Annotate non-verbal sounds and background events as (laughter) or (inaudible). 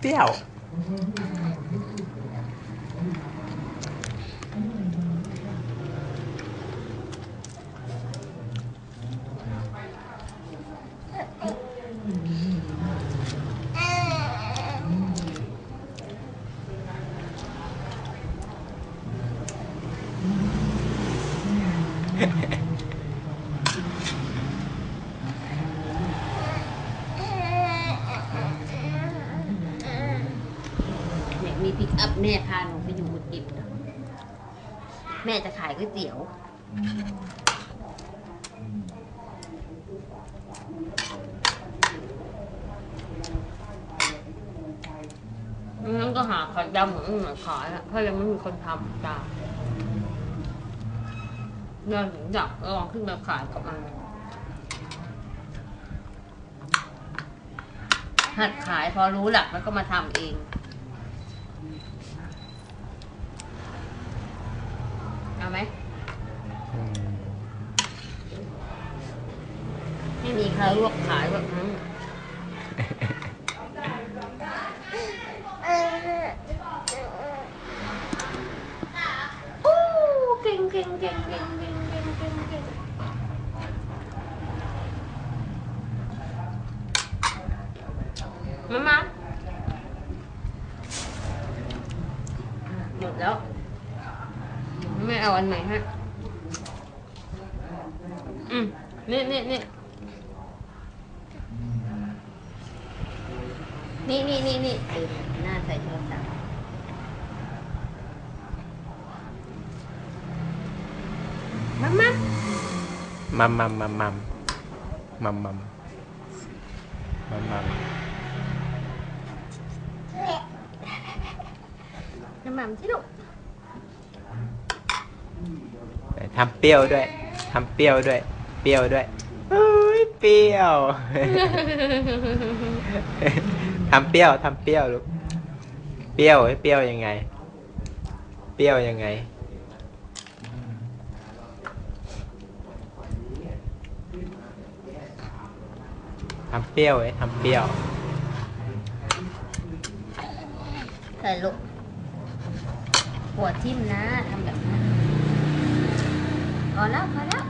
Piau. Yeah. (laughs) มีปิกอัพแม่พาหนูไปอยู่บุตรกิจแม่จะขายก๋วยเตี๋ยว งั้นก็หาขายดำเหมือนเหมือนขายอะเพราะยังไม่มีคนทำจ้าเดินถึงจับลองขึ้นมาขายกับมัน หัดขายพอรู้หลักแล้วก็มาทำเอง เอาไหมอืมไม่มีใครลวกขายแบบนั้นโอ้เก่งเก่งเก่งเก่งเก่งเก่งเก่งเก่งมามา หมดแล้ว ไม่เอาอันไหนฮะ อืมนี่นี่นี่นี่นี่นี่นี่เออหน้าใส่โทรศัพท์มามมัมมัมมัมมัมมัมมัมมัมมัม น้ำมันที่ลูกแต่ทำเปรี้ยวด้วยทำเปรี้ยวด้วย เปรี้ยวด้วยเฮ้ยเปรี้ยวทำเปรี้ยวทำเปรี้ยวลูกเปรี้ยวเฮ้ยเปรี้ยวยังไง เปรี้ยวยังไงทำเปรี้ยวเฮ้ยทำเปรี้ยวใส่ลูก ปวดทิ่มนะทำแบบนั้นพอแล้วพอแล้ว